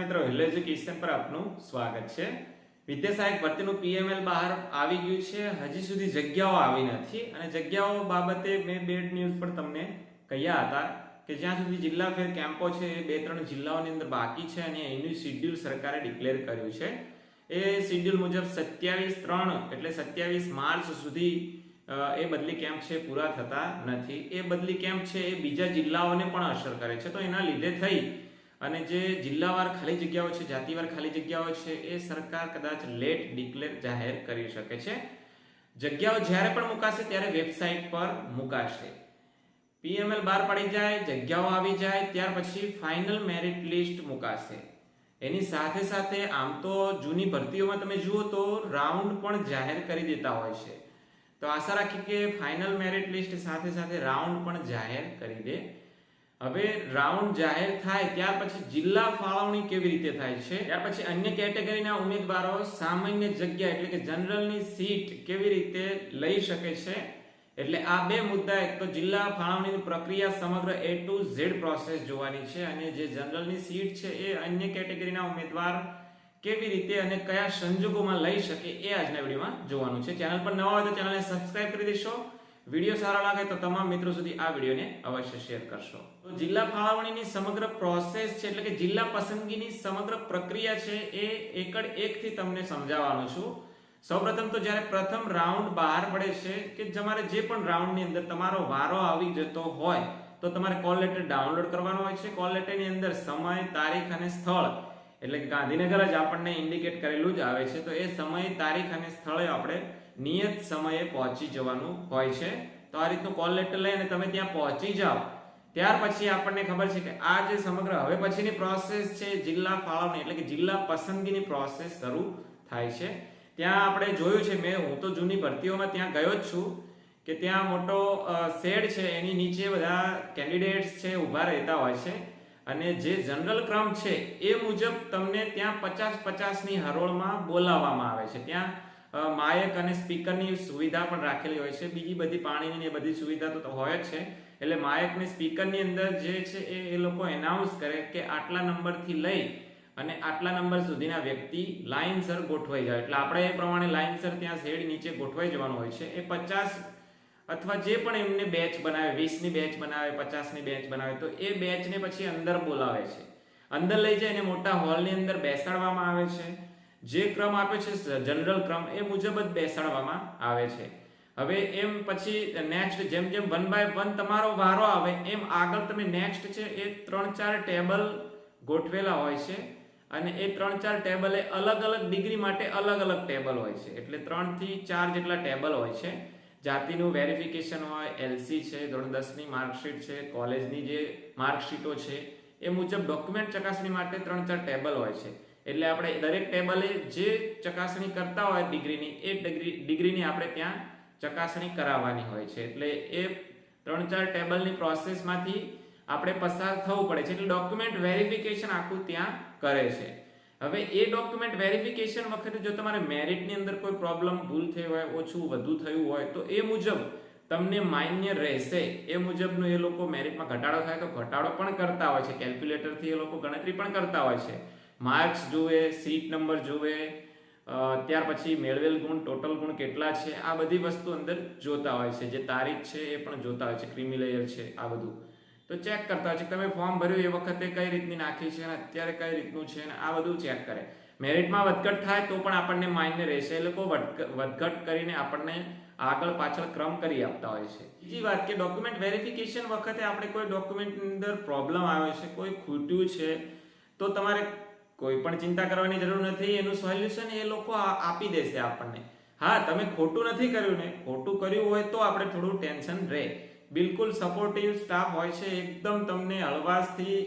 મિત્રો, hello education પર આપનું સ્વાગત છે. વિદ્યા સહાયક ભરતીનું પીએમએલ બહાર આવી ગયું છે. હજી સુધી જગ્યાઓ આવી નથી અને જગ્યાઓ બાબતે મેં બેડ ન્યૂઝ પર તમને કહ્યા હતા કે જ્યાં સુધી જિલ્લા ફેર કેમ્પો છે, એ બે ત્રણ જિલ્લાઓની અંદર બાકી છે અને એનું શિડ્યુલ સરકારે ડિક્લેર કર્યું છે. એ શિડ્યુલ મુજબ સત્યાવીસ ત્રણ એટલે સત્યાવીસ માર્ચ સુધી એ બદલી કેમ્પ છે, પૂરા થતા નથી. એ બદલી કેમ્પ છે, એ બીજા જિલ્લાઓને પણ અસર કરે છે. તો એના લીધે થઈ અને જે જિલ્લાવાર ખાલી જગ્યાઓ છે, જાતિવાર ખાલી જગ્યાઓ છે, એ સરકાર કદાચ લેટ ડિક્લેર જાહેર કરી શકે છે. જગ્યાઓ જ્યારે પણ મુકાશે ત્યારે વેબસાઇટ પર મુકાશે. પીએમએલ બહાર પડી જાય, જગ્યાઓ આવી જાય, ત્યાર પછી ફાઇનલ મેરિટ લિસ્ટ મુકાશે. એની સાથે સાથે આમ તો જૂની ભરતીઓમાં તમે જુઓ તો રાઉન્ડ પણ જાહેર કરી દેતા હોય છે. તો આશા રાખી કે ફાઇનલ મેરિટ લિસ્ટ સાથે સાથે રાઉન્ડ પણ જાહેર કરી દે. હવે રાઉન્ડ જાહેર થાય ત્યાર પછી જિલ્લા ફાળવણી કેવી રીતે થાય છે? ત્યાર પછી અન્ય કેટેગરીના ઉમેદવારો સામાન્ય જગ્યા એટલે કે જનરલની સીટ કેવી રીતે લઈ શકે છે? એટલે આ બે મુદ્દા એક તો જિલ્લા ફાળવણીની પ્રક્રિયા સમગ્ર એ ટુ ઝેડ પ્રોસેસ જોવાની છે અને જે જનરલની સીટ છે એ અન્ય કેટેગરીના ઉમેદવાર કેવી રીતે અને કયા સંજોગોમાં લઈ શકે એ આજના વિડીયોમાં જોવાનું છે. ચેનલ પર નવા હોય તો ચેનલને સબસ્ક્રાઇબ કરી દેશો. વીડિયો સારો લાગે તો તમામ મિત્રો સુધી આ વિડીયોને અવશ્ય શેર કરશો. તો જિલ્લા ફાળવણીની સમગ્ર પ્રોસેસ છે એટલે કે જિલ્લા પસંદગીની સમગ્ર પ્રક્રિયા છે એ એકડ એકથી તમને સમજાવવાનું છું. સૌપ્રથમ તો જ્યારે પ્રથમ રાઉન્ડ બહાર પડે છે કે તમારે જે પણ રાઉન્ડની અંદર તમારો વારો આવી જતો હોય, તો તમારે કોલ લેટર ડાઉનલોડ કરવાનો હોય છે. કોલ લેટરની અંદર સમય, તારીખ અને સ્થળ, એટલે ગાંધીનગર જ આપણને ઇન્ડિકેટ કરેલું જ આવે છે. તો એ સમય, તારીખ અને સ્થળે આપણે નિયત સમયે પહોંચી જવાનું હોય છે. તો આ રીતનું કોલ લેટર લઈ અને તમે ત્યાં પહોંચી જાઓ. ત્યાર પછી આપણને ખબર છે કે આ જે સમગ્ર હવે પછીની પ્રોસેસ છે, જિલ્લા ફાળવણી એટલે કે જિલ્લા પસંદગીની પ્રોસેસ શરૂ થાય છે. ત્યાં આપણે જોયું છે, મેં હું તો જૂની ભરતીઓમાં ત્યાં ગયો જ છું કે ત્યાં મોટો શેડ છે, એની નીચે બધા કેન્ડિડેટ્સ છે, ઊભા રહેતા હોય છે. અને જે જનરલ ક્રમ છે, એ મુજબ તમને ત્યાં પચાસ પચાસની હરોળમાં બોલાવવામાં આવે છે. ત્યાં માયક અને સ્પીકરની સુવિધા પણ રાખેલી હોય છે. બીજી બધી પાણીની એ બધી સુવિધા તો હોય જ છે. એટલે માયક ને સ્પીકરની અંદર જે છે એ એ લોકો એનાઉન્સ કરે કે આટલા નંબરથી લઈ અને આટલા નંબર સુધીના વ્યક્તિ લાઇનસર ગોઠવાઈ જાય. એટલે આપણે એ પ્રમાણે લાઇનસર ત્યાં શેડ નીચે ગોઠવાઈ જવાનું હોય છે. એ પચાસ અથવા જે પણ એમને બેચ બનાવે, વીસની બેચ બનાવે, પચાસની બેચ બનાવે, તો એ બેચને પછી અંદર બોલાવે છે. અંદર લઈ જઈને મોટા હોલની અંદર બેસાડવામાં આવે છે. જે ક્રમ આપે છે જનરલ ક્રમ, એ મુજબ જ બેસાડવામાં આવે છે. હવે એમ પછી નેક્સ્ટ જેમ જેમ વન બાય વન તમારો વારો આવે, એમ આગળ તમે નેક્સ્ટ છે, એ ત્રણ ચાર ટેબલ ગોઠવેલા હોય છે અને એ ત્રણ ચાર ટેબલ એ અલગ અલગ ડિગ્રી માટે અલગ અલગ ટેબલ હોય છે. એટલે ત્રણથી ચાર જેટલા ટેબલ હોય છે. જાતિનું વેરિફિકેશન હોય એલસી છે, ધોરણ દસની માર્કશીટ છે કોલેજની જે માર્કશીટો છે, એ મુજબ ડોક્યુમેન્ટ ચકાસણી માટે ત્રણ ચાર ટેબલ હોય છે. એટલે આપણે દરેક ટેબલે જે ચકાસણી કરતા હોય ડિગ્રીની એ ડિગ્રી ડિગ્રીની આપણે ત્યાં ચકાસણી કરાવવાની હોય છે. એટલે એ ત્રણ ચાર ટેબલની પ્રોસેસમાંથી આપણે પસાર થવું પડે છે. એટલે ડોક્યુમેન્ટ વેરિફિકેશન આખું ત્યાં કરે છે. હવે એ ડોક્યુમેન્ટ વેરિફિકેશન વખતે જો તમારે મેરિટની અંદર કોઈ પ્રોબ્લેમ ભૂલ થઈ હોય, ઓછું, વધુ થયું હોય, તો એ મુજબ તમને માન્ય રહેશે. એ મુજબનું એ લોકો મેરિટમાં ઘટાડો થાય તો ઘટાડો પણ કરતા હોય છે. કેલ્ક્યુલેટરથી એ લોકો ગણતરી પણ કરતા હોય છે. માર્ક્સ જુએ, સીટ નંબર જુએ ત્યાર પછી મેળવેલ ગુણ, ટોટલ ગુણ કેટલા છે, આ બધી વસ્તુ અંદર જોતા હોય છે. જે તારીખ છે એ પણ જોતા હોય છે ક્રિમી લેયર છે, આ બધું. તો ચેક કરતા હોય છે તમે ફોર્મ ભર્યું એ વખતે કઈ રીતની નાખી છે અને અત્યારે કઈ રીતનું છે અને આ બધું ચેક કરે. મેરિટમાં વધઘટ થાય તો પણ આપણને માન્ય રહેશે. એ લોકો વધઘ- વધઘટ કરીને આપણને આગળ પાછળ ક્રમ કરી આપતા હોય છે. બીજી વાત કે ડોક્યુમેન્ટ વેરિફિકેશન વખતે આપણે કોઈ ડોક્યુમેન્ટની અંદર પ્રોબ્લેમ આવે છે, કોઈ ખૂટ્યું છે, તો તમારે કોઈ પણ ચિંતા કરવાની જરૂર નથી, એનું સોલ્યુશન એ લોકો આપી દેશે આપણને. હા, તમે ખોટું નથી કર્યું ને, ખોટું કર્યું હોય તો આપણે થોડું ટેન્શન રહે. બિલકુલ સપોર્ટિવ સ્ટાફ હોય છે, એકદમ તમને હળવાશથી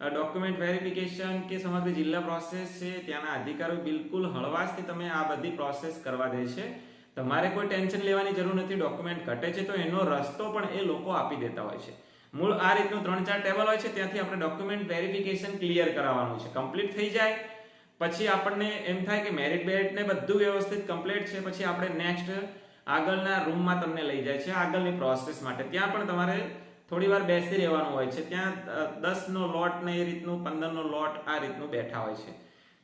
ડોક્યુમેન્ટ વેરિફિકેશન કે સમગ્ર જિલ્લા પ્રોસેસ છે, ત્યાંના અધિકારીઓ બિલકુલ હળવાશથી તમે આ બધી પ્રોસેસ કરવા દે છે તમારે કોઈ ટેન્શન લેવાની જરૂર નથી ડોક્યુમેન્ટ ઘટે છે તો એનો રસ્તો પણ એ લોકો આપી દેતા હોય છે. મૂળ આ રીતનું ત્રણ ચાર ટેબલ હોય છે, ત્યાંથી આપણે ડોક્યુમેન્ટ વેરિફિકેશન ક્લિયર કરાવવાનું છે. કમ્પ્લીટ થઈ જાય, પછી આપણને એમ થાય કે મેરિટ બેરિટ ને બધું વ્યવસ્થિત કમ્પ્લીટ છે, પછી આપણે નેક્સ્ટ આગળના રૂમમાં તમને લઈ જાય છે, આગળની પ્રોસેસ માટે. ત્યાં પણ તમારે થોડી વાર બેસી રહેવાનું હોય છે. ત્યાં દસ નો લોટ ને એ રીતનું પંદર નો લોટ આ રીતનું બેઠા હોય છે.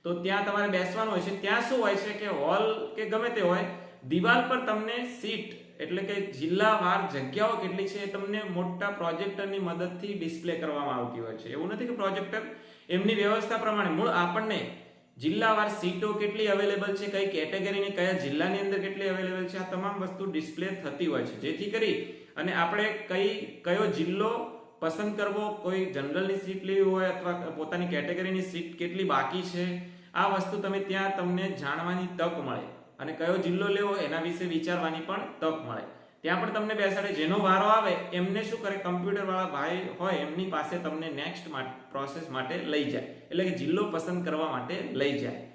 તો ત્યાં તમારે બેસવાનું હોય છે. ત્યાં શું હોય છે કે હોલ કે ગમે તે હોય, દિવાલ પર તમને સીટ એટલે કે જિલ્લાવાર જગ્યાઓ કેટલી છે એ તમને મોટા પ્રોજેક્ટરની મદદથી ડિસ્પ્લે કરવામાં આવતી હોય છે. એવું નથી કે પ્રોજેક્ટર એમની વ્યવસ્થા પ્રમાણે મૂળ આપણને જિલ્લાવાર સીટો કેટલી અવેલેબલ છે, કઈ કેટેગરીની કયા જિલ્લાની અંદર કેટલી અવેલેબલ છે, આ તમામ વસ્તુ ડિસ્પ્લે થતી હોય છે. જેથી કરી અને આપણે કઈ, કયો જિલ્લો પસંદ કરવો, કોઈ જનરલની સીટ લેવી હોય અથવા પોતાની કેટેગરીની સીટ કેટલી બાકી છે, આ વસ્તુ તમે ત્યાં તમને જાણવાની તક મળે. અને કયો જિલ્લો લેવો એના વિશે વિચારવાની પણ તક મળે. ત્યાં પણ તમને બેસાડે, જેનો વારો આવે, એમને શું કરે? કમ્પ્યુટર વાળા ભાઈ હોય, એમની પાસે તમને નેક્સ્ટ પ્રોસેસ માટે લઈ જાય. એટલે કે જિલ્લો પસંદ કરવા માટે લઈ જાય.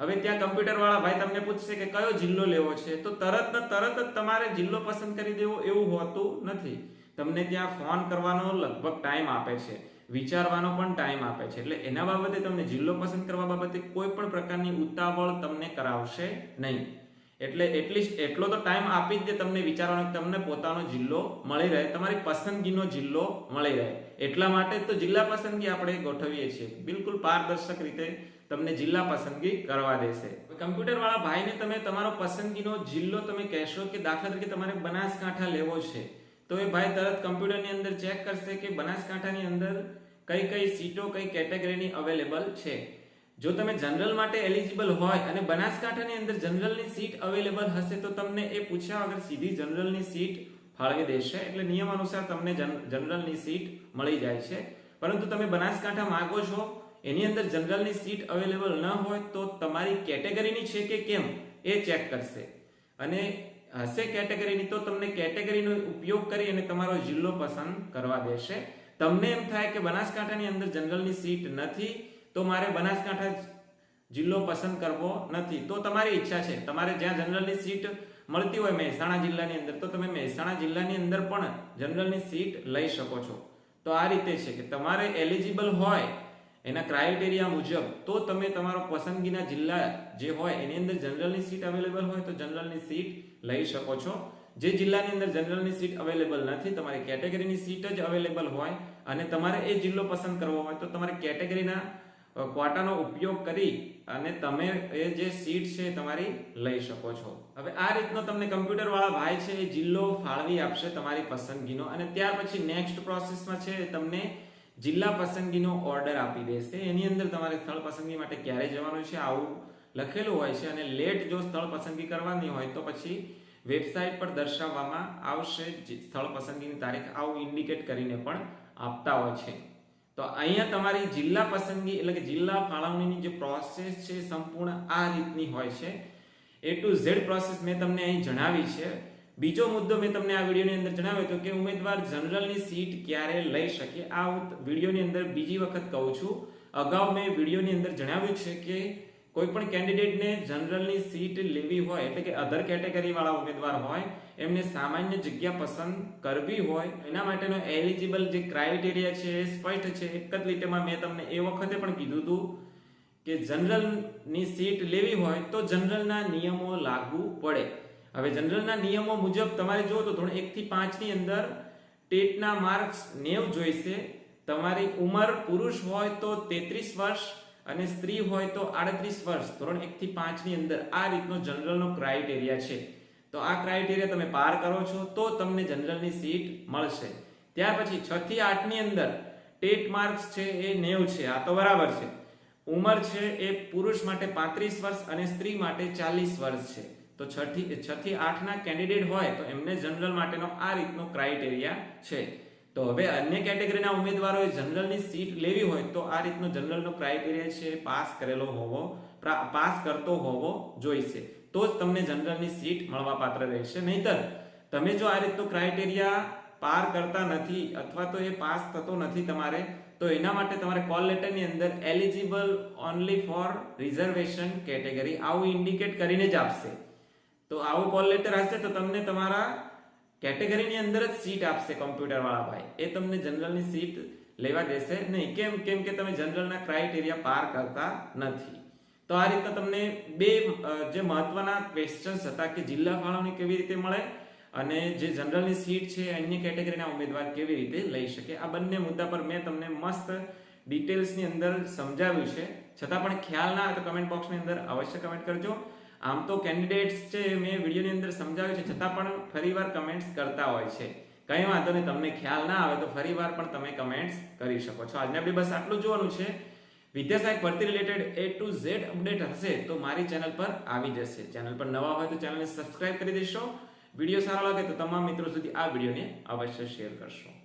હવે ત્યાં કમ્પ્યુટર વાળા ભાઈ તમને પૂછશે કે કયો જિલ્લો લેવો છે? તો તરત તરત જ તમારે જિલ્લો પસંદ કરી દેવો એવું હોતું નથી. તમને ત્યાં ફોન કરવાનો લગભગ ટાઈમ આપે છે. વિચારવાનો પણ ટાઈમ આપે છે. એટલે એના બાબતે તમને જિલ્લો પસંદ કરવા બાબતે કોઈ પણ પ્રકારની ઉતાવળ તમને કરાવશે નહીં. એટલે એટલીસ્ટ એટલો તો ટાઈમ આપી જ દે તમને વિચારવાનો તમને પોતાનો જિલ્લો મળી રહે, તમારી પસંદગીનો જિલ્લો મળી રહે. એટલા માટે તો જિલ્લા પસંદગી આપણે ગોઠવીએ છીએ. બિલકુલ પારદર્શક રીતે તમને જિલ્લા પસંદગી કરવા દેશે. કમ્પ્યુટર વાળા ભાઈને તમે તમારો પસંદગીનો જિલ્લો તમે કહેશો કે દાખલા તરીકે તમારે બનાસકાંઠા લેવો છે. તો એ ભાઈ તરત કમ્પ્યુટરની અંદર ચેક કરશે કે બનાસકાંઠાની અંદર કઈ કઈ સીટો, કઈ કેટેગરીની અવેલેબલ છે. જો તમે જનરલ માટે એલિજિબલ હોય અને બનાસકાંઠાની અંદર જનરલની સીટ અવેલેબલ હશે, તો તમને એ પૂછ્યા વગર સીધી જનરલની સીટ ફાળવી દેશે. એટલે નિયમ અનુસાર તમને જનરલની સીટ મળી જાય છે. પરંતુ તમે બનાસકાંઠા માંગો છો, એની અંદર જનરલની સીટ અવેલેબલ ન હોય, તો તમારી કેટેગરીની છે કે કેમ એ ચેક કરશે. અને હશે કેટેગરીની તો તમને કેટેગરીનો ઉપયોગ કરી અને તમારો જિલ્લો પસંદ કરવા દેશે. તમને એમ થાય કે બનાસકાંઠાની અંદર જનરલની સીટ નથી, તો મારે બનાસકાંઠા જિલ્લો પસંદ કરવો નથી. તો તમારી ઈચ્છા છે. તમારે જ્યાં જનરલની સીટ મળતી હોય મહેસાણા જિલ્લાની અંદર, તો તમે મહેસાણા જિલ્લાની અંદર પણ જનરલની સીટ લઈ શકો છો. તો આ રીતે છે કે તમારે એલિજિબલ હોય એના ક્રાઇટેરિયા મુજબ, તો તમે તમારો પસંદગીના જિલ્લા જે હોય એની અંદર જનરલની સીટ અવેલેબલ હોય, તો જનરલની સીટ લઈ શકો છો. જે જિલ્લાની અંદર જનરલની સીટ અવેલેબલ નથી, તમારી કેટેગરીની સીટ જ અવેલેબલ હોય અને તમારે એ જિલ્લો પસંદ કરવો હોય તો તમારે કેટેગરીના ક્વાટાનો ઉપયોગ કરી અને તમે એ જે સીટ છે તમારી લઈ શકો છો. હવે આ રીતનો તમને કમ્પ્યુટર વાળા ભાઈ છે એ જિલ્લો ફાળવી આપશે તમારી પસંદગીનો અને ત્યાર પછી નેક્સ્ટ પ્રોસેસમાં છે તમને જિલ્લા પસંદગીનો ઓર્ડર આપી દેશે. એની અંદર તમારે સ્થળ પસંદગી માટે ક્યારે જવાનું છે આવું લખેલું હોય છે અને લેટ જો સ્થળ પસંદગી કરવાની હોય તો પછી વેબસાઇટ પર દર્શાવવામાં આવશે સ્થળ પસંદગીની તારીખ આવું ઇન્ડિકેટ કરીને પણ આપતા હોય છે. તો અહીંયા તમારી જિલ્લા પસંદગી એટલે કે જિલ્લા ફાળવણીની જે પ્રોસેસ છે સંપૂર્ણ આ રીતની હોય છે. એ ટુ ઝેડ પ્રોસેસ મેં તમને અહીં જણાવી છે. બીજો મુદ્દો મેં તમને આ વિડીયોની અંદર જણાવ્યો હતો કે ઉમેદવાર જનરલની સીટ ક્યારે લઈ શકે. આ વિડીયોની અંદર બીજી વખત કહું છું. અગાઉ મેં વિડીયોની અંદર જણાવ્યું છે કે કોઈ પણ કેન્ડિડેટને જનરલની સીટ લેવી હોય, એટલે કે અધર કેટેગરી વાળા ઉમેદવાર હોય, એમને સામાન્ય જગ્યા પસંદ કરવી હોય, એના માટેનો એલિજિબલ જે ક્રાઇટેરિયા છે એ સ્પષ્ટ છે. એક જ લીટીમાં મેં તમને એ વખતે પણ કીધું હતું કે જનરલની સીટ લેવી હોય તો જનરલના નિયમો લાગુ પડે. હવે જનરલના નિયમો મુજબ તમારે જો તો ધોરણ એકથી પાંચની અંદર ટેટના માર્ક્સ નેવ જોઈશે. તમારી ઉંમર પુરુષ હોય તો તેત્રીસ વર્ષ અને સ્ત્રી હોય તો આડત્રીસ વર્ષ, ધોરણ એક થી પાંચની અંદર આ રીતનો જનરલનો ક્રાઇટેરિયા છે. તો આ ક્રાઇટેરિયા તમે પાર કરો છો તો તમને જનરલની સીટ મળશે. ત્યાર પછી છ થી આઠની અંદર ટેટ માર્ક્સ છે એ નેવ છે, આ તો બરાબર છે. ઉંમર છે એ પુરુષ માટે પાંત્રીસ વર્ષ અને સ્ત્રી માટે ચાલીસ વર્ષ છે. તો છ થી છ થી આઠ ના કેન્ડિડેટ હોય તો એમને જનરલ માટેનો આ રીતનો ક્રાઇટેરિયા છે. તો હવે અન્ય કેટેગરીના ઉમેદવારોએ જનરલની સીટ લેવી હોય તો આ રીતનો જનરલનો ક્રાઇટેરિયા છે, પાસ કરેલો હોવો પાસ કરતો હોવો જોઈશે. તો જ તમને જનરલની સીટ મળવા પાત્ર રહેશે. નહીતર, તમે જો આ રીતનો ક્રાઇટેરિયા પાર કરતા નથી અથવા તો એ પાસ થતો નથી તમારે, તો એના માટે તમારે કોલ લેટરની અંદર eligible only for reservation category આવું ઇન્ડિકેટ કરીને જ આપશે. તો આવું કોલ લેટર હશે તો તમને તમારા કેટેગરીની અંદર જ સીટ આપશે કોમ્પ્યુટર વાળા ભાઈ. એ તમને જનરલની સીટ લેવા દેશે નહીં. કેમ? કેમ કે તમે જનરલના ક્રાઇટેરિયા પાર કરતા નથી. તો આ રીતના તમને બે જે મહત્વના ક્વેશ્ચન્સ હતા કે જિલ્લા ફાળવણી કેવી રીતે મળે અને જે જનરલની સીટ છે, અન્ય કેટેગરીના ઉમેદવાર કેવી રીતે લઈ શકે. આ બંને મુદ્દા પર મેં તમને મસ્ત ડિટેલ્સની અંદર સમજાવ્યું છે. છતાં પણ ખ્યાલ ના આવે તો કમેન્ટ બોક્સની અંદર અવશ્ય કમેન્ટ કરજો. આમ તો કેન્ડિડેટ્સ છે મેં વિડીયોની અંદર સમજાવ્યું છે, છતાં પણ ફરીવાર કમેન્ટ્સ કરતા હોય છે. કંઈ વાંધો નહીં, તમને ખ્યાલ ના આવે તો ફરીવાર પણ તમે કમેન્ટ્સ કરી શકો છો. આજને આપણે બસ આટલું જોવાનું છે. વિદ્યાસહાયક ભરતી related A to Z update હશે તો મારી ચેનલ પર આવી જશે. ચેનલ પર નવા હોય તો ચેનલને સબસ્ક્રાઇબ કરી દેશો. વીડિયો સારો લાગે તો તમામ મિત્રો સુધી આ વિડીયોને અવશ્ય શેર કરશો.